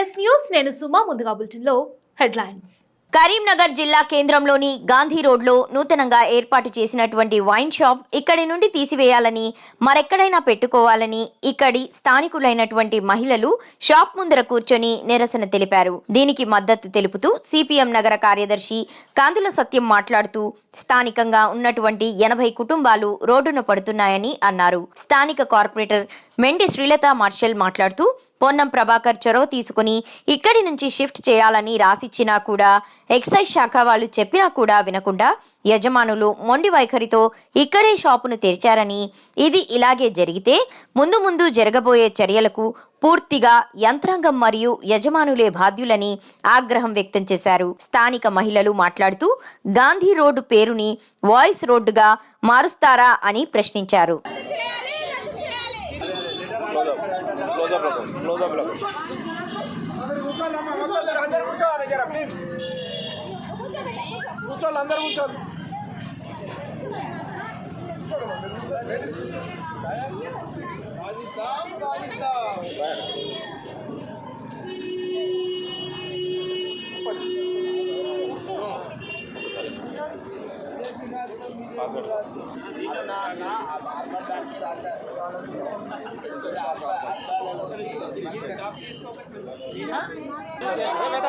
MS news నేను సుమా ముందుగా బులెటిన్లో హెడ్లైన్స్. కరీంనగర్ జిల్లా కేంద్రంలోని గాంధీ రోడ్లో నూతనంగా ఏర్పాటు చేసినటువంటి వైన్ షాప్ ఇక్కడి నుండి తీసివేయాలని మరెక్కడైనా పెట్టుకోవాలని ఇక్కడి స్థానికులైనటువంటి మహిళలు షాప్ ముందర కూర్చొని నిరసన తెలిపారు. దీనికి మద్దతు తెలుపుతూ సిపిఎం నగర కార్యదర్శి కాంతుల సత్యం మాట్లాడుతూ స్థానికంగా ఉన్నటువంటి ఎనభై కుటుంబాలు రోడ్డున పడుతున్నాయని అన్నారు. స్థానిక కార్పొరేటర్ మెండి శ్రీలత మార్షల్ మాట్లాడుతూ పొన్నం ప్రభాకర్ చొరవ తీసుకుని ఇక్కడి నుంచి షిఫ్ట్ చేయాలని రాసిచ్చినా కూడా ఎక్సైజ్ శాఖ వాళ్ళు చెప్పినా కూడా వినకుండా యజమానులు మొండి వైఖరితో ఇక్కడే షాపును తెరిచారని ఇది ఇలాగే జరిగితే ముందు ముందు జరగబోయే చర్యలకు పూర్తిగా యంత్రాంగం మరియు యజమానులే బాధ్యులని ఆగ్రహం వ్యక్తం చేశారు. స్థానిక మహిళలు మాట్లాడుతూ గాంధీ రోడ్డు పేరుని వాయిస్ రోడ్డుగా మారుస్తారా అని ప్రశ్నించారు. కూర్చోవాలి జర ప్లీజ్ కూర్చోవాలి అందరు కూర్చోవాలి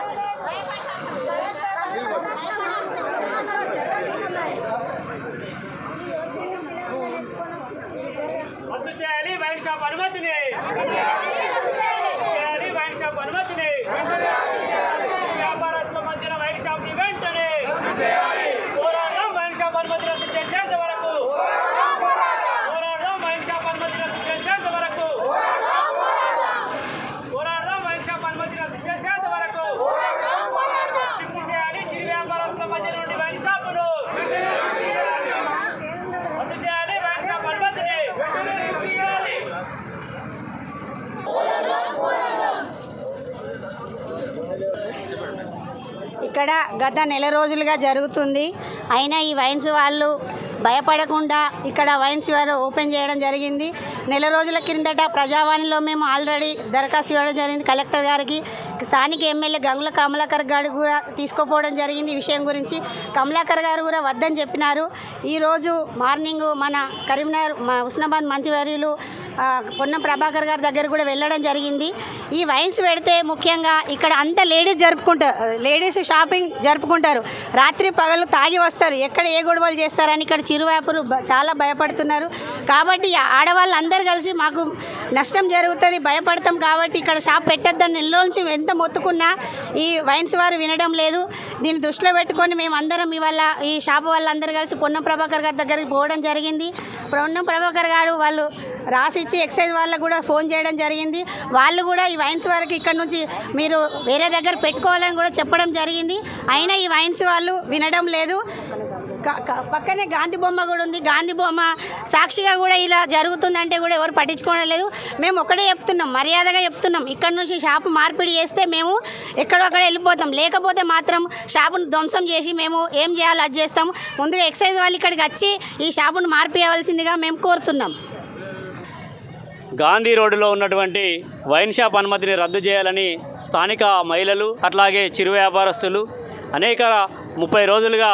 రద్దు ఇక్కడ గత నెల రోజులుగా జరుగుతుంది. అయినా ఈ వైన్స్ వాళ్ళు భయపడకుండా ఇక్కడ వైన్స్ వారు ఓపెన్ చేయడం జరిగింది. నెల రోజుల కిందట ప్రజావాణిలో మేము ఆల్రెడీ దరఖాస్తు ఇవ్వడం జరిగింది. కలెక్టర్ గారికి స్థానిక ఎమ్మెల్యే గంగుల కమలాకర్ గారు కూడా తీసుకుపోవడం జరిగింది ఈ విషయం గురించి. కమలాకర్ గారు కూడా వద్దని చెప్పినారు. ఈరోజు మార్నింగ్ మన కరీంనగర్ మా హుస్నాబాద్ మంత్రివర్యులు పొన్నం ప్రభాకర్ గారి దగ్గర కూడా వెళ్ళడం జరిగింది. ఈ వైన్స్ పెడితే ముఖ్యంగా ఇక్కడ అంతా లేడీస్ జరుపుకుంటారు లేడీస్ షాపింగ్ జరుపుకుంటారు. రాత్రి పగలు తాగి వస్తారు. ఎక్కడ ఏ గొడవలు చేస్తారని ఇక్కడ చిరు చాలా భయపడుతున్నారు. కాబట్టి ఆడవాళ్ళందరూ కలిసి మాకు నష్టం జరుగుతుంది భయపడతాం కాబట్టి ఇక్కడ షాప్ పెట్టద్దని నెల నుంచి ఎంత మొత్తుకున్నా ఈ వైన్స్ వారు వినడం లేదు. దీన్ని దృష్టిలో పెట్టుకొని మేము అందరం ఇవాళ ఈ షాప్ వాళ్ళందరూ కలిసి పొన్నం ప్రభాకర్ గారి దగ్గరికి పోవడం జరిగింది. పొన్నం ప్రభాకర్ గారు వాళ్ళు రాసిచ్చి ఎక్సైజ్ వాళ్ళకు కూడా ఫోన్ చేయడం జరిగింది. వాళ్ళు కూడా ఈ వైన్స్ వారికి ఇక్కడ నుంచి మీరు వేరే దగ్గర పెట్టుకోవాలని కూడా చెప్పడం జరిగింది. అయినా ఈ వైన్స్ వాళ్ళు వినడం లేదు. పక్కనే గాంధీ బొమ్మ కూడా ఉంది. గాంధీ బొమ్మ సాక్షిగా కూడా ఇలా జరుగుతుందంటే కూడా ఎవరు పట్టించుకోవడం లేదు. మేము ఒకటే చెప్తున్నాం మర్యాదగా చెప్తున్నాం. ఇక్కడ నుంచి షాపు మార్పిడి చేస్తే మేము ఎక్కడొక్కడ వెళ్ళిపోతాం. లేకపోతే మాత్రం షాపును ధ్వంసం చేసి మేము ఏం చేయాలో అది చేస్తాం. ముందుగా ఎక్సైజ్ వాళ్ళు ఇక్కడికి వచ్చి ఈ షాపును మార్పియవలసిందిగా మేము కోరుతున్నాం. గాంధీ రోడ్డులో ఉన్నటువంటి వైన్ షాప్ అనుమతిని రద్దు చేయాలని స్థానిక మహిళలు అట్లాగే చిరు వ్యాపారస్తులు అనేక ముప్పై రోజులుగా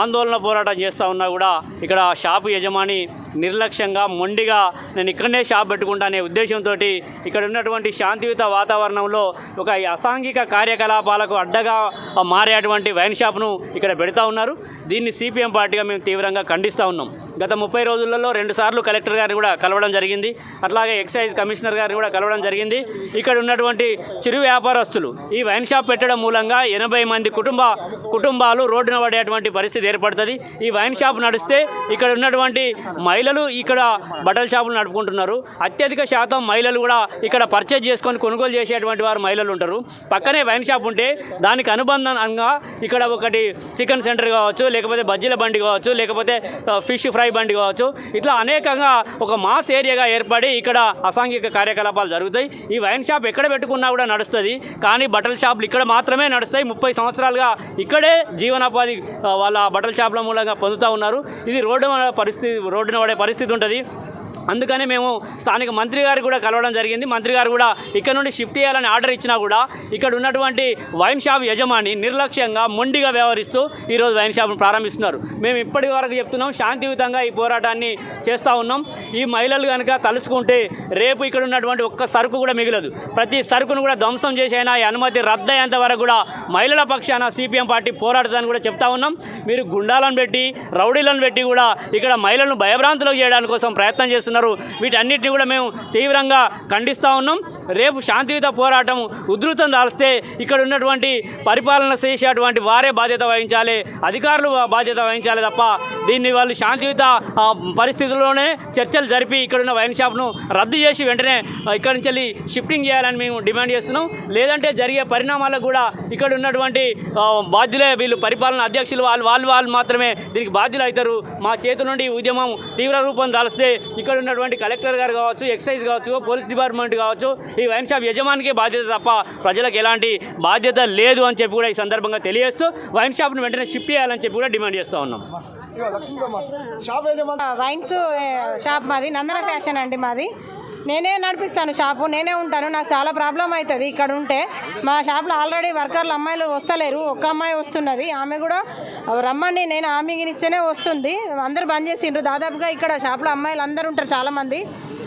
ఆందోళన పోరాటం చేస్తూ ఉన్నా కూడా ఇక్కడ షాపు యజమాని నిర్లక్ష్యంగా మొండిగా నేను ఇక్కడనే షాప్ పెట్టుకుంటా అనే ఉద్దేశంతో ఇక్కడ ఉన్నటువంటి శాంతియుత వాతావరణంలో ఒక అసాంఘిక కార్యకలాపాలకు అడ్డగా మారేటువంటి వైన్ షాప్ను ఇక్కడ పెడతా ఉన్నారు. దీన్ని సిపిఎం పార్టీగా మేము తీవ్రంగా ఖండిస్తూ ఉన్నాం. గత ముప్పై రోజులలో రెండుసార్లు కలెక్టర్ గారిని కూడా కలవడం జరిగింది. అట్లాగే ఎక్సైజ్ కమిషనర్ గారిని కూడా కలవడం జరిగింది. ఇక్కడ ఉన్నటువంటి చిరు వ్యాపారస్తులు ఈ వైన్ షాప్ పెట్టడం మూలంగా ఎనభై మంది కుటుంబ కుటుంబాలు రోడ్డున పడేటువంటి పరిస్థితి ఏర్పడుతుంది. ఈ వైన్ షాప్ నడిస్తే ఇక్కడ ఉన్నటువంటి మహిళలు ఇక్కడ బట్టల షాపులు నడుపుకుంటున్నారు. అత్యధిక శాతం మహిళలు కూడా ఇక్కడ పర్చేజ్ చేసుకొని కొనుగోలు చేసేటువంటి వారు మహిళలు ఉంటారు. పక్కనే వైన్ షాప్ ఉంటే దానికి అనుబంధంగా ఇక్కడ ఒకటి చికెన్ సెంటర్ కావచ్చు లేకపోతే బజ్జీల బండి కావచ్చు లేకపోతే ఫిష్ ఫ్రై బండి కావచ్చు. ఇట్లా అనేకంగా ఒక మాస్ ఏరియాగా ఏర్పడి ఇక్కడ అసాంఘిక కార్యకలాపాలు జరుగుతాయి. ఈ వైన్ షాప్ ఎక్కడ పెట్టుకున్నా కూడా నడుస్తుంది. కానీ బట్టల షాపులు ఇక్కడ మాత్రమే నడుస్తాయి. ముప్పై సంవత్సరాలుగా ఇక్కడే జీవనోపాధి వాళ్ళ బట్టల షాపుల మూలంగా పొందుతూ ఉన్నారు. ఇది రోడ్డు పరిస్థితి రోడ్డున పడే పరిస్థితి ఉంటుంది. అందుకని మేము స్థానిక మంత్రి గారు కూడా కలవడం జరిగింది. మంత్రి గారు కూడా ఇక్కడ నుండి షిఫ్ట్ చేయాలని ఆర్డర్ ఇచ్చినా కూడా ఇక్కడ ఉన్నటువంటి వైన్ షాప్ యజమాని నిర్లక్ష్యంగా మొండిగా వ్యవహరిస్తూ ఈరోజు వైన్ షాప్ను ప్రారంభిస్తున్నారు. మేము ఇప్పటి వరకు చెప్తున్నాం శాంతియుతంగా ఈ పోరాటాన్ని చేస్తూ ఉన్నాం. ఈ మహిళలు కనుక తలుసుకుంటే రేపు ఇక్కడ ఉన్నటువంటి ఒక్క సరుకు కూడా మిగలదు. ప్రతి సరుకును కూడా ధ్వంసం చేసైనా ఈ అనుమతి రద్దయ్యేంత వరకు కూడా మహిళల పక్షాన సిపిఎం పార్టీ పోరాడుతుందని కూడా చెప్తా ఉన్నాం. మీరు గుండాలను పెట్టి రౌడీలను పెట్టి కూడా ఇక్కడ మహిళలను భయభ్రాంతులకు చేయడానికి కోసం ప్రయత్నం చేస్తున్నారు. వీటన్నిటిని కూడా మేము తీవ్రంగా ఖండిస్తూ ఉన్నాం. రేపు శాంతియుత పోరాటం ఉధృతం దాల్స్తే ఇక్కడ ఉన్నటువంటి పరిపాలన చేసేటువంటి వారే బాధ్యత వహించాలి. అధికారులు బాధ్యత వహించాలి తప్ప దీన్ని వాళ్ళు శాంతియుత పరిస్థితుల్లోనే చర్చలు జరిపి ఇక్కడ ఉన్న వైన్ షాప్ను రద్దు చేసి వెంటనే ఇక్కడి నుంచి వెళ్ళి షిఫ్టింగ్ చేయాలని మేము డిమాండ్ చేస్తున్నాం. లేదంటే జరిగే పరిణామాలకు కూడా ఇక్కడ ఉన్నటువంటి బాధ్యులే వీళ్ళు పరిపాలన అధ్యక్షులు వాళ్ళు వాళ్ళు వాళ్ళు మాత్రమే దీనికి బాధ్యులు అవుతారు. మా చేతి నుండి ఉద్యమం తీవ్ర రూపం దాల్స్తే ఇక్కడ ఉన్నటువంటి కలెక్టర్ గారు కావచ్చు ఎక్సైజ్ కావచ్చు పోలీస్ డిపార్ట్మెంట్ కావచ్చు ఈ వైన్ షాప్ యజమానికే బాధ్యత తప్ప ప్రజలకు ఎలాంటి బాధ్యత లేదు అని చెప్పి కూడా ఈ సందర్భంగా తెలియజేస్తూ వైన్ షాప్ను వెంటనే షిఫ్ట్ చేయాలని చెప్పి కూడా డిమాండ్ చేస్తూ ఉన్నాం. వైన్స్ షాప్ మాది నందన ఫ్యాషన్ అండి మాది. నేనే నడిపిస్తాను షాపు నేనే ఉంటాను నాకు చాలా ప్రాబ్లం అవుతుంది ఇక్కడ ఉంటే. మా షాప్లో ఆల్రెడీ వర్కర్లు అమ్మాయిలు వస్తలేరు ఒక్క అమ్మాయి వస్తున్నది. ఆమె కూడా రమ్మని నేను ఆమె ఇస్తేనే వస్తుంది. అందరు బంద్ చేసిండ్రు. దాదాపుగా ఇక్కడ షాప్లో అమ్మాయిలు అందరూ ఉంటారు చాలామంది.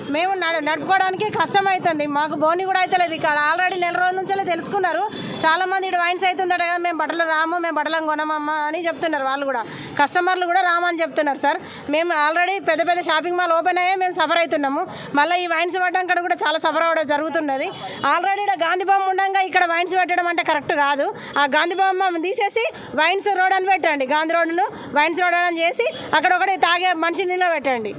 మేము నడ- నడుపుకోవడానికి కష్టం అవుతుంది మాకు బోని కూడా అవుతలేదు ఇక్కడ ఆల్రెడీ నెల రోజుల నుంచే తెలుసుకున్నారు. చాలా మంది వైన్స్ అవుతుందట కదా మేము బట్టలు రాము మేము బట్టలను కొనమమ్మా అని చెప్తున్నారు వాళ్ళు కూడా. కస్టమర్లు కూడా రామని చెప్తున్నారు సార్. మేము ఆల్రెడీ పెద్ద పెద్ద షాపింగ్ మాల్ ఓపెన్ అయ్యే మేము సఫర్ అవుతున్నాము. మళ్ళీ ఈ వైన్స్ పట్టడం కాడ కూడా చాలా సఫర్ అవ్వడం జరుగుతున్నది. ఆల్రెడీ ఇక్కడ గాంధీ బొమ్మ ఉండగా ఇక్కడ వైన్స్ పెట్టడం అంటే కరెక్ట్ కాదు. ఆ గాంధీ బొమ్మ తీసేసి వైన్స్ రోడ్ అని పెట్టండి. గాంధీ రోడ్ను వైన్స్ రోడ్ అని చేసి అక్కడ ఒకటి తాగే మనిషి నీళ్ళ పెట్టండి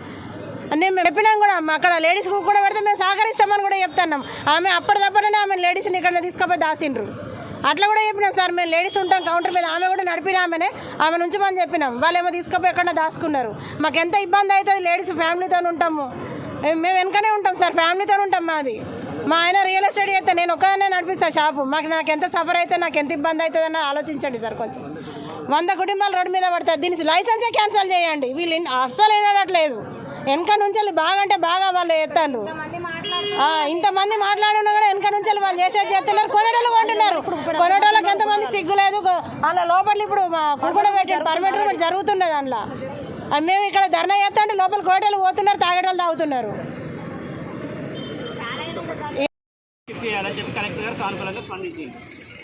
నేను మేము చెప్పినాం కూడా మా అక్కడ లేడీస్ కూడా పెడితే మేము సహకరిస్తామని కూడా చెప్తున్నాం. ఆమె అప్పటిదప్పుడనే ఆమె లేడీస్ని ఇక్కడ తీసుకుపోయి దాసిండ్రు. అట్లా కూడా చెప్పినాం సార్ మేము లేడీస్ ఉంటాం కౌంటర్ మీద ఆమె కూడా నడిపిన ఆమెనే ఆమె నుంచి మనం చెప్పినాం. వాళ్ళు ఏమో తీసుకుపోయి ఎక్కడ దాచుకున్నారు మాకు ఎంత ఇబ్బంది అవుతుంది లేడీస్ ఫ్యామిలీతో ఉంటాము. మేము వెనకనే ఉంటాం సార్ ఫ్యామిలీతో ఉంటాం మాది. మా ఆయన రియల్ ఎస్టేట్ చేస్తే నేను ఒక్కదానే నడిపిస్తా షాపు. మాకు నాకు ఎంత సఫర్ అయితే నాకు ఎంత ఇబ్బంది అవుతుంది అన్నది ఆలోచించండి సార్ కొంచెం. వంద కుటుంబాలు రోడ్డు మీద పడతాయి. దీని లైసెన్సే క్యాన్సిల్ చేయండి. వీళ్ళు ఇన్- అస్సలు వినడట్లేదు వెనక నుంచి వెళ్ళి బాగా అంటే బాగా వాళ్ళు ఎత్తారు ఇంతమంది మాట్లాడినా కూడా వెనక నుంచి వెళ్ళి చేసేది చేస్తున్నారు. కొనేటోళ్ళు కొంటున్నారు. కొనేటోళ్ళకి ఎంతమంది సిగ్గు లేదు. అలా లోపల ఇప్పుడు కుక్కడ పెట్టారు పర్మిట్ రూమ్ జరుగుతున్నది అందులో. అది మేము ఇక్కడ ధర్నా చేస్తా అంటే లోపల కోటలు పోతున్నారు తాగేటోళ్ళు తాగుతున్నారు. కలెక్టర్ గారు సానుకూలంగా స్పందించింది.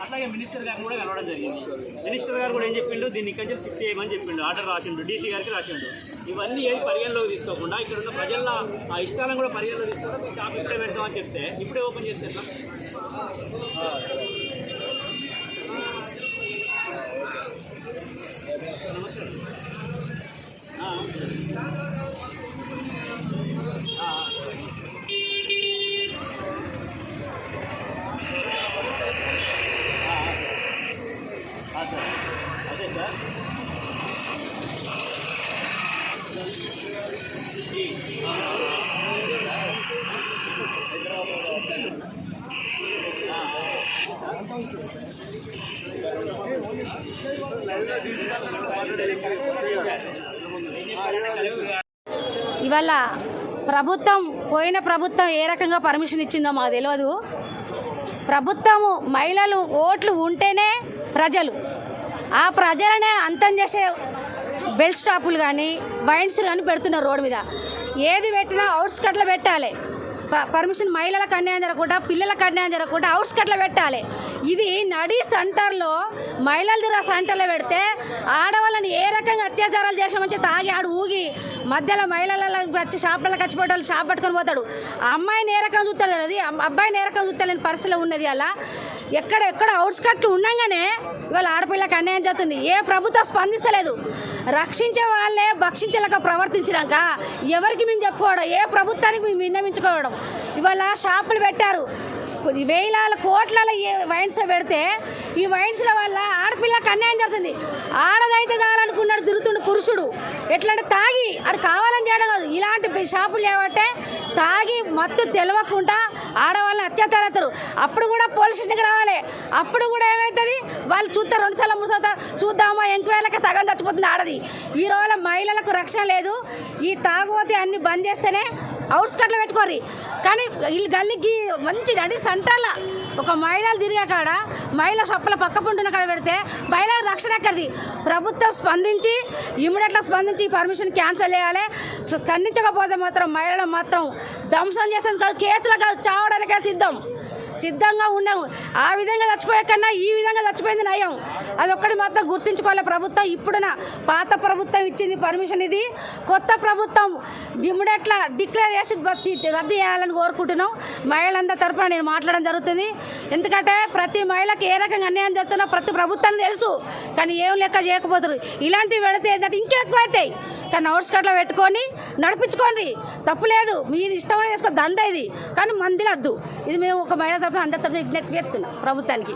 అట్లాగే మినిస్టర్ గారు కూడా కలవడం జరిగింది. మినిస్టర్ గారు కూడా ఏం చెప్పిండు? దీన్ని ఇక్కడి నుంచి షిఫ్ట్ చేయమని చెప్పిండు. ఆర్డర్ రాసిండు. డీసీ గారికి రాసిండు. ఇవన్నీ ఏది పరిగణలోకి తీసుకోకుండా ఇక్కడ ఉన్న ప్రజల ఆ ఇష్టాలను కూడా పరిగణలోకి తీసుకోకుండా షాప్ ఇప్పుడే పెడతామని చెప్తే ఇప్పుడే ఓపెన్ చేస్తే ఇవాళ ప్రభుత్వం పోయిన ప్రభుత్వం ఏ రకంగా పర్మిషన్ ఇచ్చిందో మాకు తెలియదు ప్రభుత్వము మహిళలు ఓట్లు ఉంటేనే ప్రజలు. ఆ ప్రజలనే అంతం చేసే బెల్ స్టాపులు కానీ వైన్స్ కానీ పెడుతున్నారు రోడ్డు మీద. ఏది పెట్టినా అవుట్స్కట్లో పెట్టాలి. ప- పర్మిషన్ మహిళలకు అన్యాయం జరగకుండా పిల్లలకు అన్యాయం జరగకుండా అవుట్స్కట్లో పెట్టాలి. ఇది నడి సెంటర్లో మహిళల దిరా సెంటర్లో పెడితే ఆడవాళ్ళని ఏ రకంగా అత్యాచారాలు చేసామని తాగి ఆడు ఊగి మధ్యలో మహిళల వచ్చి షాపులకు వచ్చిపోయేటోళ్ళు షాప్ పట్టుకొని పోతాడు. ఆ అమ్మాయిని ఏ రకంగా చూస్తాడు తెలియదు అబ్బాయిని ఏ రకంగా చూస్తలేని పరిస్థితిలో ఉన్నది అలా. ఎక్కడ ఎక్కడ అవుట్స్కట్లు ఉండగానే ఇవాళ ఆడపిల్లకి అన్యాయం జరుగుతుంది. ఏ ప్రభుత్వం స్పందిస్తలేదు. రక్షించే వాళ్ళే భక్షించలేక ప్రవర్తించినాక ఎవరికి మేము చెప్పుకోవడం? ఏ ప్రభుత్వానికి మేము విన్నవించుకోవడం? ఇవాళ షాపులు పెట్టారు. కొన్ని వేల కోట్ల వైన్స్ పెడితే ఈ వైన్స్ల వల్ల ఆడపిల్లకి అన్యాయం జరుగుతుంది. ఆడదైతే కావాలనుకున్నాడు తిరుగుతుండు పురుషుడు. ఎట్లా అంటే తాగి అది కావాలని చేయడం కాదు. ఇలాంటి షాపులు లేవంటే తాగి మత్తు తెలవకుండా ఆడవాళ్ళని అత్యాచారస్తారు అప్పుడు కూడా పోలీస్ స్టేషన్కి రావాలి. అప్పుడు కూడా ఏమవుతుంది వాళ్ళు చూస్తారు రెండు సార్లు మూడు సార్లు చూద్దామా ఎంక్వైరీలకి సగం చచ్చిపోతుంది ఆడది. ఈ రోజుల మహిళలకు రక్షణ లేదు. ఈ తాగుబోతే అన్ని బంద్ చేస్తేనే అవుట్స్కట్లో పెట్టుకోర్రి. కానీ వీళ్ళు గల్లికి మంచి నడి సంటాల. ఒక మహిళలు తిరిగే కాడ మహిళ సొప్పల పక్క పుంటున్న కాడ పెడితే మహిళల రక్షణ ఎక్కడిది ప్రభుత్వం స్పందించి ఇమ్మీడియట్గా స్పందించి పర్మిషన్ క్యాన్సిల్ చేయాలి. ఖండించకపోతే మాత్రం మహిళలు మాత్రం ధ్వంసం చేసేది కాదు కేసులు కాదు చావడానికే సిద్ధం. సిద్ధంగా ఉన్నాము ఆ విధంగా చచ్చిపోయే కన్నా ఈ విధంగా చచ్చిపోయింది నయం. అదొక్కటి మాత్రం గుర్తుంచుకోవాలి. ప్రభుత్వం ఇప్పుడున పాత ప్రభుత్వం ఇచ్చింది పర్మిషన్ ఇది. కొత్త ప్రభుత్వం ఇమ్మీడియట్ల డిక్లేర్ చేసి రద్దు చేయాలని కోరుకుంటున్నాం. మహిళలందరి తరఫున నేను మాట్లాడడం జరుగుతుంది. ఎందుకంటే ప్రతి మహిళకి ఏ రకంగా అన్యాయం జరుగుతున్నా ప్రతి ప్రభుత్వానికి తెలుసు. కానీ ఏం లెక్క చేయకపోతారు ఇలాంటివి పెడితే ఏంటంటే ఇంకెక్కువ అవుతాయి. కానీ అవుట్స్కట్లో పెట్టుకొని నడిపించుకోండి. తప్పు లేదు. మీరు ఇష్టం చేసుకో దంద ఇది. కానీ మందిలద్దు. ఇది మేము ఒక మహిళ తరపున అందరి తరఫున విజ్ఞప్తి చేస్తున్నాం ప్రభుత్వానికి.